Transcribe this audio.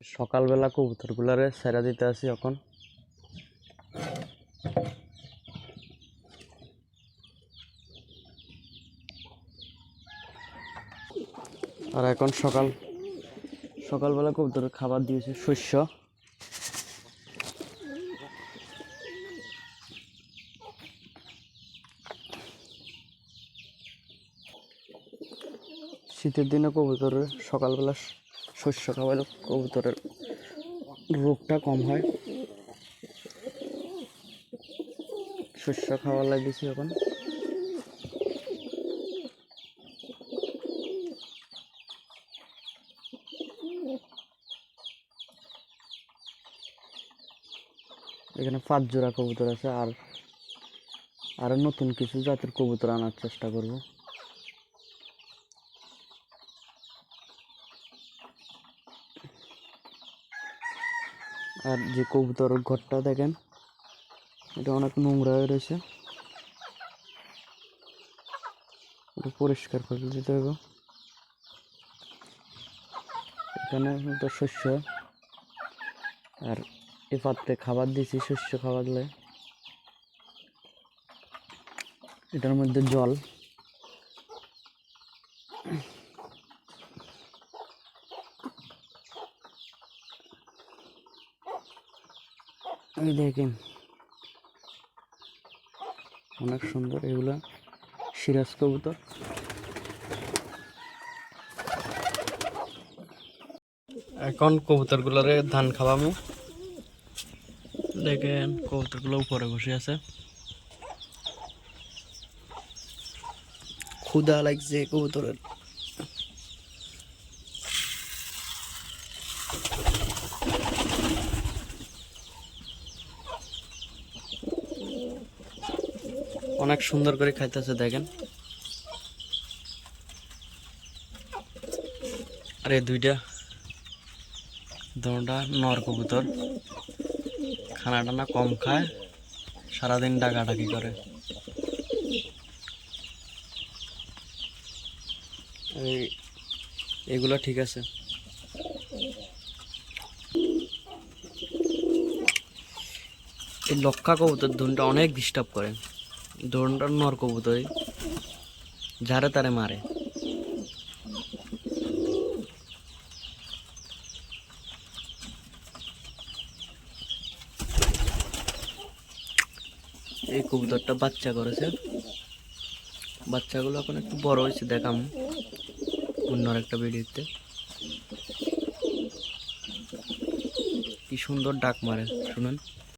সকালবেলা কবুতরগুলারে ছেড়ে দিতে আসি এখন। আর এখন সকাল, সকালবেলা কবুতরের খাবার দিয়েছে শস্য। শীতের দিনে কবুতরের সকালবেলা শস্য খাওয়ালে কবুতরের রোগটা কম হয়। শস্য খাওয়া লাগিয়েছি এখন এখানে পাঁচ জোড়া কবুতর আছে, আর আরও নতুন কিছু জাতের কবুতর আনার চেষ্টা করব। আর যে কবুতর ঘরটা দেখেন, এটা অনেক নোংরা হয়ে রয়েছে। এটা পরিষ্কার করে দিতে হবে। এখানে তো শস্য। আর এ পাত্রে খাবার দিয়েছি শস্য খাবার দিলে। এটার মধ্যে জল। এই দেখেন। অনেক সুন্দর এগুলা সিরাজ কবুতর। এখন কবুতরগুলোরে ধান খাওয়ামু। দেখেন কবুতরগুলো উপরে বসে আছে। ক্ষুদা লাগছে কবুতরের। অনেক সুন্দর করে খাইতেছে, দেখেন। আর এই দুইটা দুটা নর কবুতর। খানা টানা কম খায়, সারাদিন ডাকাডাকি করে। এগুলো ঠিক আছে। এই লক্ষা কবুতর ধরনটা অনেক ডিস্টার্ব করে। ধরনটা নর কবুতর ঝাড়ে তারে মারে। এই কবুতরটা বাচ্চা করেছে। বাচ্চাগুলো এখন একটু বড় হয়েছে, দেখাম অন্য একটা ভিডিওতে। কি সুন্দর ডাক মারে, শুনুন।